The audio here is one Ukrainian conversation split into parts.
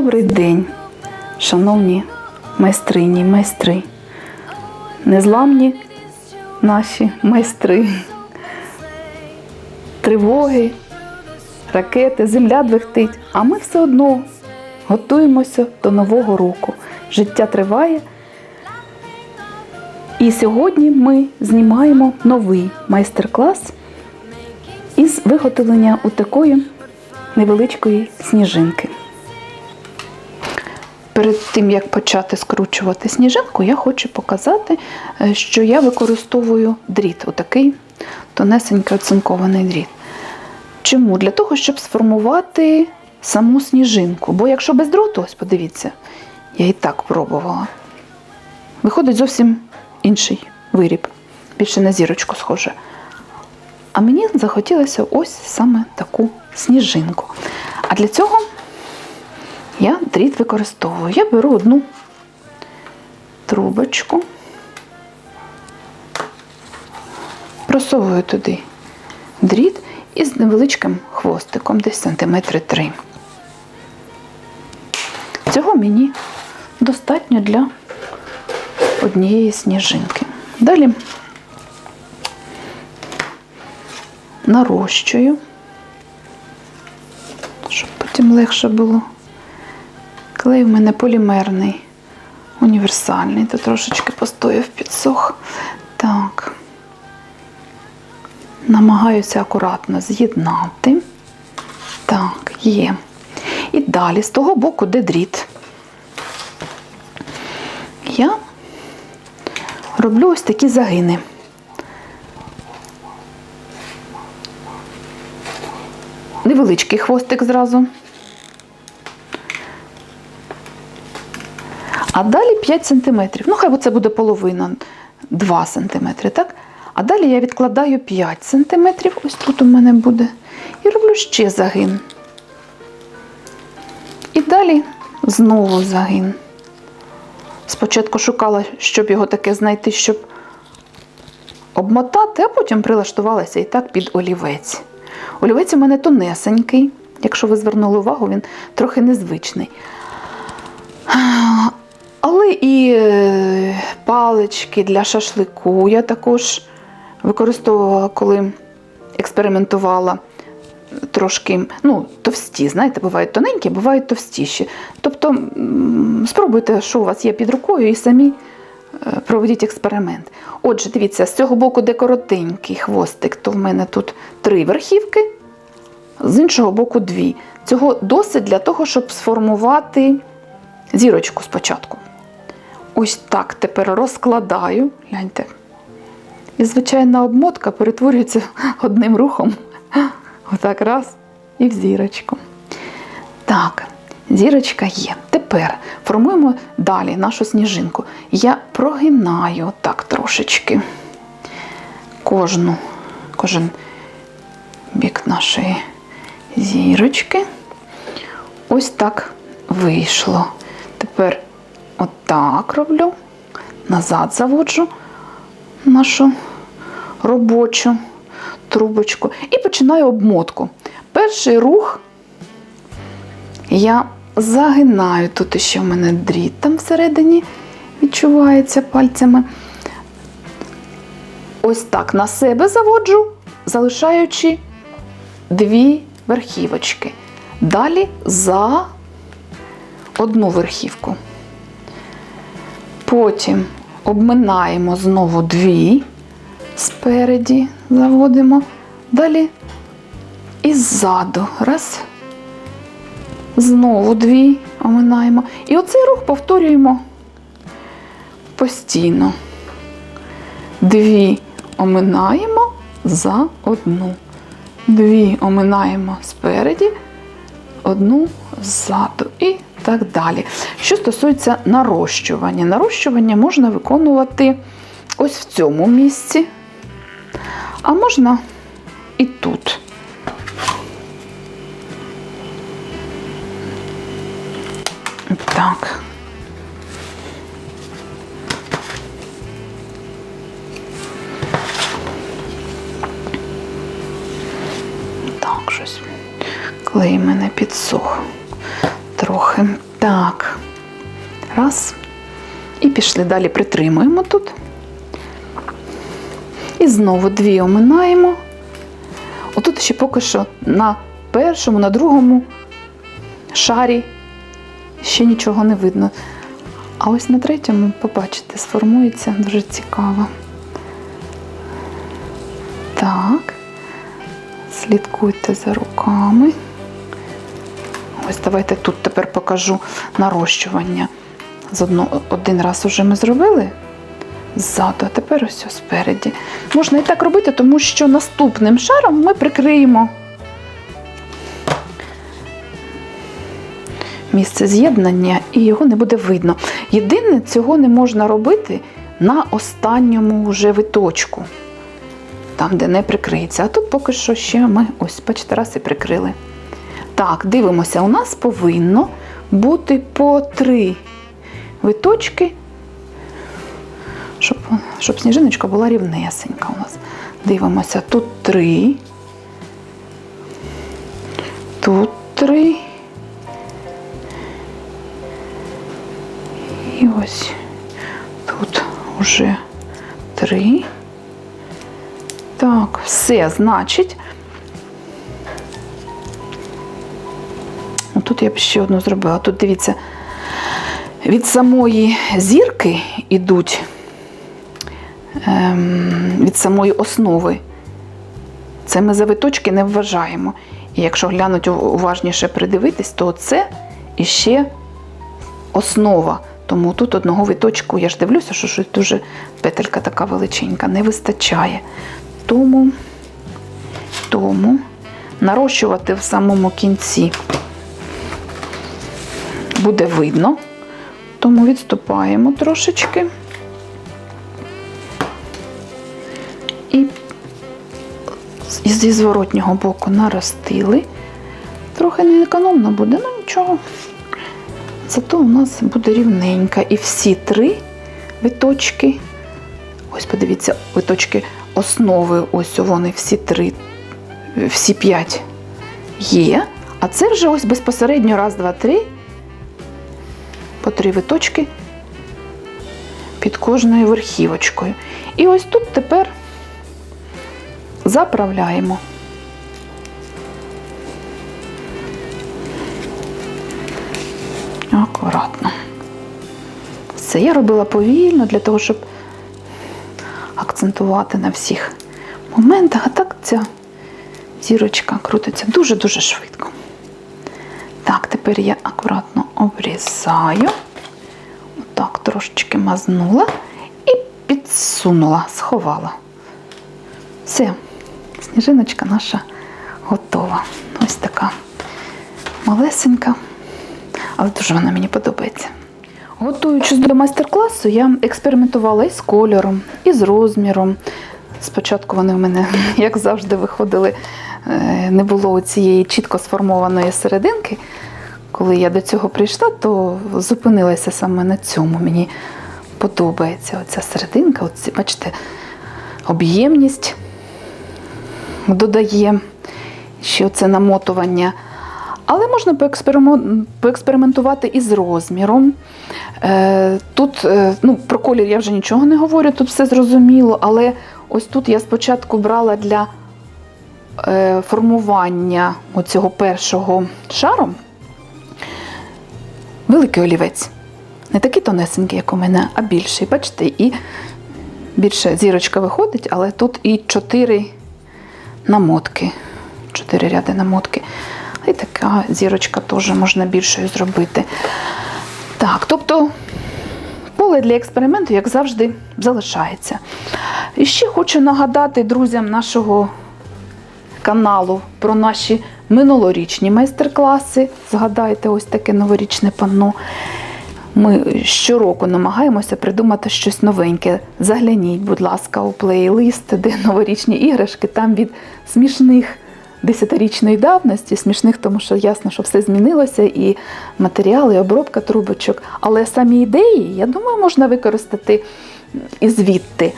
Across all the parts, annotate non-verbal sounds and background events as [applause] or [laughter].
Добрий день, шановні майстрині, майстри, незламні наші майстри. Тривоги, ракети, земля двихтить, а ми все одно готуємося до Нового року. Життя триває. І сьогодні ми знімаємо новий майстер-клас із виготовлення у такої невеличкої сніжинки. Перед тим, як почати скручувати сніжинку, я хочу показати, е, що я використовую дріт, отакий тонесенький оцинкований дріт. Чому? Для того, щоб сформувати саму сніжинку. Бо якщо без дроту, ось подивіться, я і так пробувала. Виходить зовсім інший виріб, більше на зірочку схоже. А мені захотілося ось саме таку сніжинку. А для цього я дріт використовую. Я беру одну трубочку, просовую туди дріт із невеличким хвостиком, десь сантиметри три. Цього мені достатньо для однієї сніжинки. Далі нарощую, щоб потім легше було. Клей в мене полімерний, універсальний, то трошечки постояв підсох. Так. Намагаюся акуратно з'єднати. Так, є. І далі, з того боку, де дріт, я роблю ось такі загини. Невеличкий хвостик зразу. А далі 5 см. Ну, хай це буде половина 2 см, так? А далі я відкладаю 5 см, ось тут у мене буде, і роблю ще загин. І далі знову загин. Спочатку шукала, щоб його таке знайти, щоб обмотати, а потім прилаштувалася і так під олівець. Олівець у мене тонесенький, якщо ви звернули увагу, він трохи незвичний. Але і е, палички для шашлику я також використовувала, коли експериментувала трошки, ну, товсті, знаєте, бувають тоненькі, бувають товстіші. Тобто спробуйте, що у вас є під рукою, і самі е, проведіть експеримент. Отже, дивіться, з цього боку, де коротенький хвостик, то в мене тут три верхівки, з іншого боку дві. Цього досить для того, щоб сформувати зірочку спочатку. Ось так тепер розкладаю. Гляньте. І звичайна обмотка перетворюється [laughs] одним рухом. Отак раз і в зірочку. Так, зірочка є. Тепер формуємо далі нашу сніжинку. Я прогинаю так трошечки кожну, кожен бік нашої зірочки. Ось так вийшло. Тепер отак роблю, назад заводжу нашу робочу трубочку і починаю обмотку. Перший рух я загинаю, тут ще в мене дріт там всередині відчувається пальцями. Ось так на себе заводжу, залишаючи дві верхівочки. Далі за одну верхівку. Потім обминаємо знову дві, спереді заводимо, далі і ззаду. Раз. Знову дві оминаємо. І оцей рух повторюємо постійно. Дві оминаємо за одну. Дві оминаємо спереді, одну ззаду і так далі. Що стосується нарощування, нарощування можна виконувати ось в цьому місці, а можна і тут. Так. Так, щось клей мене підсох трохи. Так. Раз. І пішли далі, притримуємо тут. І знову дві оминаємо. Отут ще поки що на першому, на другому шарі ще нічого не видно. А ось на третьому, побачите, сформується дуже цікаво. Так. Слідкуйте за руками. Ось давайте тут тепер покажу нарощування. З один раз уже ми зробили ззаду, а тепер ось спереді. Можна і так робити, тому що наступним шаром ми прикриємо місце з'єднання і його не буде видно. Єдине, цього не можна робити на останньому вже виточку, там, де не прикриється. А тут поки що ще ми ось, бачите, раз і прикрили. Так, дивимося, у нас повинно бути по три виточки, щоб, щоб сніжиночка була рівнесенька у нас. Дивимося, тут три, тут три. І ось тут уже три. Так, все, значить. Тут я б ще одну зробила. Тут дивіться, від самої зірки йдуть, ем, від самої основи. Це ми завиточки не вважаємо. І якщо глянуть уважніше придивитись, то це іще основа. Тому тут одного виточку, я ж дивлюся, що щось дуже петелька така величенька, не вистачає. Тому, тому нарощувати в самому кінці буде видно, тому відступаємо трошечки. І зі зворотнього боку наростили. Трохи не економно буде, ну нічого. Зато у нас буде рівненька. І всі три виточки, ось подивіться, виточки основи, ось вони всі три, всі п'ять є. А це вже ось безпосередньо раз, два, три, по три виточки під кожною верхівочкою. І ось тут тепер заправляємо. Акуратно. Все, я робила повільно для того, щоб акцентувати на всіх моментах. А так ця зірочка крутиться дуже-дуже швидко. Так, тепер я акуратно обрізаю. Отак, трошечки мазнула і підсунула, сховала. Все, сніжиночка наша готова. Ось така малесенька але дуже вона мені подобається. Готуючись до майстер-класу, я експериментувала і з кольором, і з розміром. Спочатку вони в мене, [laughs] як завжди, виходили, е, не було цієї чітко сформованої серединки. Коли я до цього прийшла, то зупинилася саме на цьому. Мені подобається оця серединка. Оці, бачите, об'ємність додає ще це намотування. Але можна поекспериментувати і з розміром. Е, тут е, ну, про колір я вже нічого не говорю, тут все зрозуміло, але ось тут я спочатку брала для е, формування оцього першого шару великий олівець. Не такий тонесенький, як у мене, а більший. Бачите, і більше зірочка виходить, але тут і чотири намотки, чотири ряди намотки. І така зірочка теж можна більшою зробити. Так, тобто поле для експерименту, як завжди, залишається. І ще хочу нагадати друзям нашого каналу про наші минулорічні майстер-класи. Згадайте, ось таке новорічне панно. Ми щороку намагаємося придумати щось новеньке. Загляніть, будь ласка, у плейлист, де новорічні іграшки, там від смішних десятирічної давності, смішних, тому що ясно, що все змінилося, і матеріали, і обробка трубочок. Але самі ідеї, я думаю, можна використати і звідти.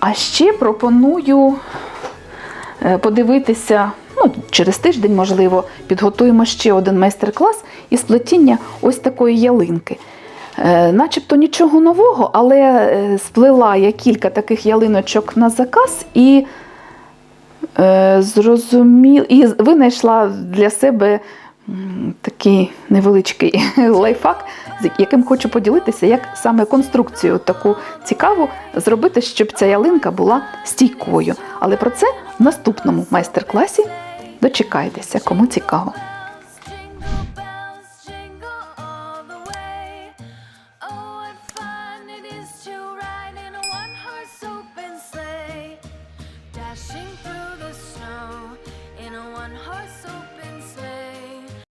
А ще пропоную е, подивитися, ну, через тиждень, можливо, підготуємо ще один майстер-клас із плетіння ось такої ялинки. Е, начебто нічого нового, але е, сплела я кілька таких ялиночок на заказ і е, зрозуміла, і винайшла для себе такий невеличкий [laughs] лайфхак, з яким хочу поділитися, як саме конструкцію таку цікаву зробити, щоб ця ялинка була стійкою. Але про це в наступному майстер-класі дочекайтеся, кому цікаво.